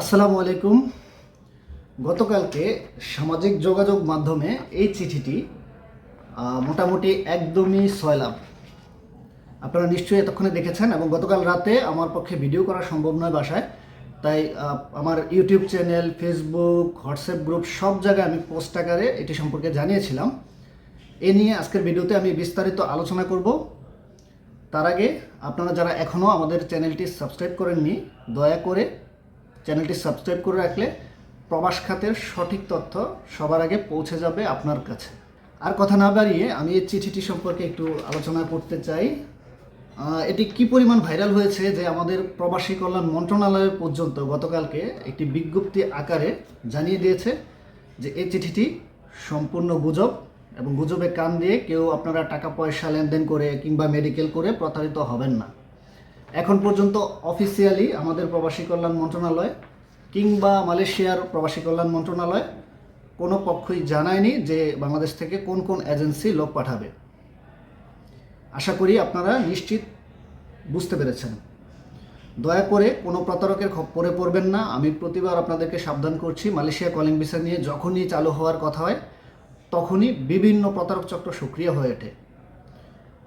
আসসালামু আলাইকুম। গতকালকে সামাজিক যোগাযোগ মাধ্যমে এই চিঠিটি মোটামুটি একদমই সয়লাভ আপনারা নিশ্চয়ই এতক্ষণে দেখেছেন এবং গতকাল রাতে আমার পক্ষে ভিডিও করা সম্ভব নয় বাসায়, তাই আমার YouTube channel, Facebook, WhatsApp group সব জায়গায় আমি পোস্ট আকারে এটি সম্পর্কে জানিয়েছিলাম। এ নিয়ে আজকের ভিডিওতে আমি বিস্তারিত আলোচনা করব। তার আগে আপনারা যারা এখনও আমাদের চ্যানেলটি সাবস্ক্রাইব করেননি, দয়া করে চ্যানেলটি সাবস্ক্রাইব করে রাখলে প্রবাস খাতের সঠিক তথ্য সবার আগে পৌঁছে যাবে আপনার কাছে। আর কথা না বাড়িয়ে আমি এই চিঠিটি সম্পর্কে একটু আলোচনা করতে চাই। এটি কি পরিমাণ ভাইরাল হয়েছে যে আমাদের প্রবাসী কল্যাণ মন্ত্রণালয় পর্যন্ত গতকালকে একটি বিজ্ঞপ্তি আকারে জানিয়ে দিয়েছে যে এই চিঠিটি সম্পূর্ণ গুজব এবং গুজবে কান দিয়ে কেউ আপনারা টাকা পয়সা লেনদেন করে কিংবা মেডিকেল করে প্রতারিত হবেন না। এখন পর্যন্ত অফিসিয়ালি আমাদের প্রবাসী কল্যাণ মন্ত্রণালয় কিংবা মালয়েশিয়ার প্রবাসী কল্যাণ মন্ত্রণালয় কোনো পক্ষই জানায়নি যে বাংলাদেশ থেকে কোন কোন এজেন্সি লোক পাঠাবে। আশা করি আপনারা নিশ্চিত বুঝতে পেরেছেন। দয়া করে কোনো প্রতারকের খপ্পরে পড়বেন না। আমি প্রতিবার আপনাদেরকে সাবধান করছি। মালয়েশিয়া কলিং ভিসা নিয়ে যখনই চালু হওয়ার কথা হয়, তখনই বিভিন্ন প্রতারক চক্র সক্রিয় হয়ে ওঠে।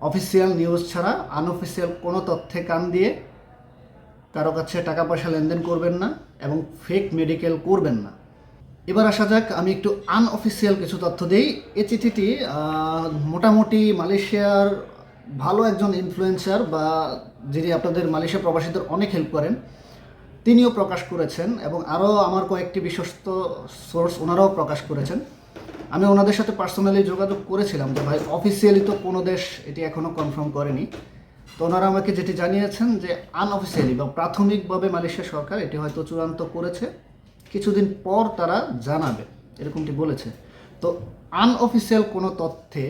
অফিসিয়াল নিউজ ছাড়া আনঅফিসিয়াল কোনো তথ্যে কান দিয়ে কারও কাছে টাকা পয়সা লেনদেন করবেন না এবং ফেক মেডিকেল করবেন না। এবার আসা যাক, আমি একটু আনঅফিসিয়াল কিছু তথ্য দিই। এই চিঠিটি মোটামুটি মালয়েশিয়ার ভালো একজন ইনফ্লুয়েন্সার বা যিনি আপনাদের মালয়েশিয়া প্রবাসীদের অনেক হেল্প করেন, তিনিও প্রকাশ করেছেন এবং আরও আমার কয়েকটি বিশ্বস্ত সোর্স ওনারাও প্রকাশ করেছেন। আমি ওনাদের সাথে পার্সোনালি যোগাযোগ করেছিলাম যে ভাই অফিসিয়ালি তো কোনো দেশ এটি এখনও কনফার্ম করেনি। তো ওনারা আমাকে যেটি জানিয়েছেন যে আনঅফিসিয়ালি বা প্রাথমিকভাবে মালয়েশিয়া সরকার এটি হয়তো চূড়ান্ত করেছে, কিছুদিন পর তারা জানাবে, এরকমটি বলেছে। তো আনঅফিসিয়াল কোনো তথ্যে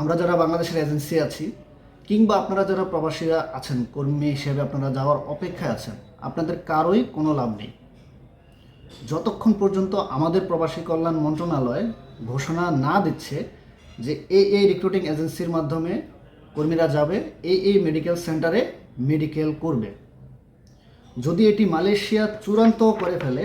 আমরা যারা বাংলাদেশের এজেন্সি আছি, কিংবা আপনারা যারা প্রবাসীরা আছেন, কর্মী হিসেবে আপনারা যাওয়ার অপেক্ষায় আছেন, আপনাদের কারোই কোনো লাভ নেই। যতক্ষণ পর্যন্ত আমাদের প্রবাসী কল্যাণ মন্ত্রণালয় ঘোষণা না দিচ্ছে যে এই এই রিক্রুটিং এজেন্সির মাধ্যমে কর্মীরা যাবে এই এই মেডিকেল সেন্টারে মেডিকেল করবে। যদি এটি মালয়েশিয়া চূড়ান্ত করে ফেলে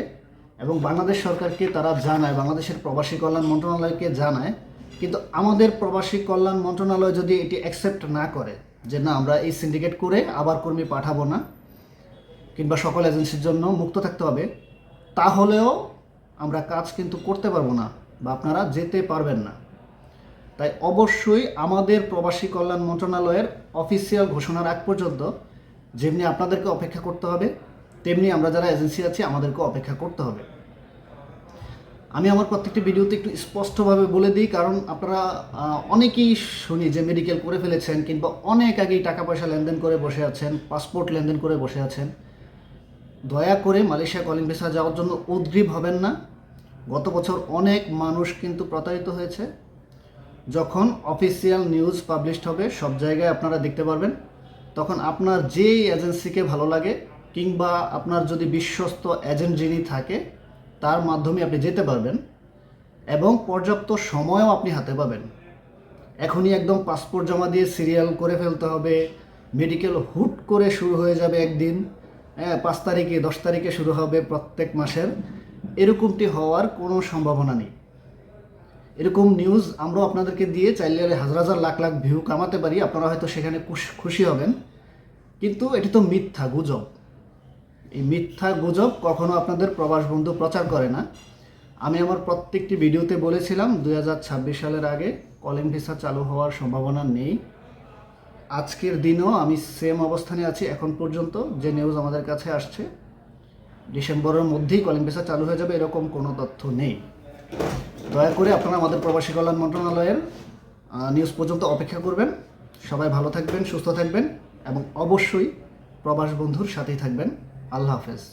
এবং বাংলাদেশ সরকারকে তারা জানায়, বাংলাদেশের প্রবাসী কল্যাণ মন্ত্রণালয়কে জানায়, কিন্তু আমাদের প্রবাসী কল্যাণ মন্ত্রণালয় যদি এটি অ্যাকসেপ্ট না করে যে না, আমরা এই সিন্ডিকেট করে আবার কর্মী পাঠাবো না, কিংবা সকল এজেন্সির জন্য মুক্ত থাকতে হবে তাহলেও আমরা কাজ কিন্তু করতে পারব না বা আপনারা যেতে পারবেন না। তাই অবশ্যই আমাদের প্রবাসী কল্যাণ মন্ত্রণালয়ের অফিসিয়াল ঘোষণার আগ পর্যন্ত যেমনি আপনাদেরকে অপেক্ষা করতে হবে, তেমনি আমরা যারা এজেন্সি আছি আমাদেরকে অপেক্ষা করতে হবে। আমি আমার প্রত্যেকটি ভিডিওতে একটু স্পষ্টভাবে বলে দিই, কারণ আপনারা অনেকেই শুনি যে মেডিকেল করে ফেলেছেন কিংবা অনেক আগেই টাকা পয়সা লেনদেন করে বসে আছেন পাসপোর্ট লেনদেন করে বসে আছেন। দয়া করে মালয়েশিয়া কলিং ভিসা যাওয়ার জন্য উদ্গ্রীব হবেন না। গত বছর অনেক মানুষ কিন্তু প্রতারিত হয়েছে। যখন অফিসিয়াল নিউজ পাবলিশড হবে, সব জায়গায় আপনারা দেখতে পারবেন। তখন আপনার যেই এজেন্সিকে ভালো লাগে, কিংবা আপনার যদি বিশ্বস্ত এজেন্ট যিনি থাকে, তার মাধ্যমে আপনি যেতে পারবেন এবং পর্যাপ্ত সময়ও আপনি হাতে পাবেন। এখনই একদম পাসপোর্ট জমা দিয়ে সিরিয়াল করে ফেলতে হবে। মেডিকেল হুট করে শুরু হয়ে যাবে একদিন। হ্যাঁ পাঁচ তারিখে, দশ তারিখে শুরু হবে প্রত্যেক মাসের। এরকমটি হওয়ার কোনো সম্ভাবনা নেই। এরকম নিউজ আমরাও আপনাদেরকে দিয়ে চাইলে হাজার হাজার লাখ লাখ ভিউ কামাতে পারি। আপনারা হয়তো সেখানে খুশ- হবেন। কিন্তু এটি তো মিথ্যা গুজব। এই মিথ্যা গুজব কখনো আপনাদের প্রবাস বন্ধু প্রচার করে না। আমি আমার প্রত্যেকটি ভিডিওতে বলেছিলাম দু হাজার ছাব্বিশ সালের আগে কলিং ভিসা চালু হওয়ার সম্ভাবনা নেই। আজকের দিনেও আমি সেম অবস্থানে আছি এখন পর্যন্ত। যে নিউজ আমাদের কাছে আসছে, ডিসেম্বরের মধ্যেই কলিং ভিসা চালু হয়ে যাবে, এরকম কোনো তথ্য নেই। দয়া করে আপনারা আমাদের প্রবাসী কল্যাণ মন্ত্রণালয়ের নিউজ পর্যন্ত অপেক্ষা করবেন। সবাই ভালো থাকবেন, সুস্থ থাকবেন এবং অবশ্যই প্রবাস বন্ধুর সাথেই থাকবেন। আল্লাহ হাফেজ।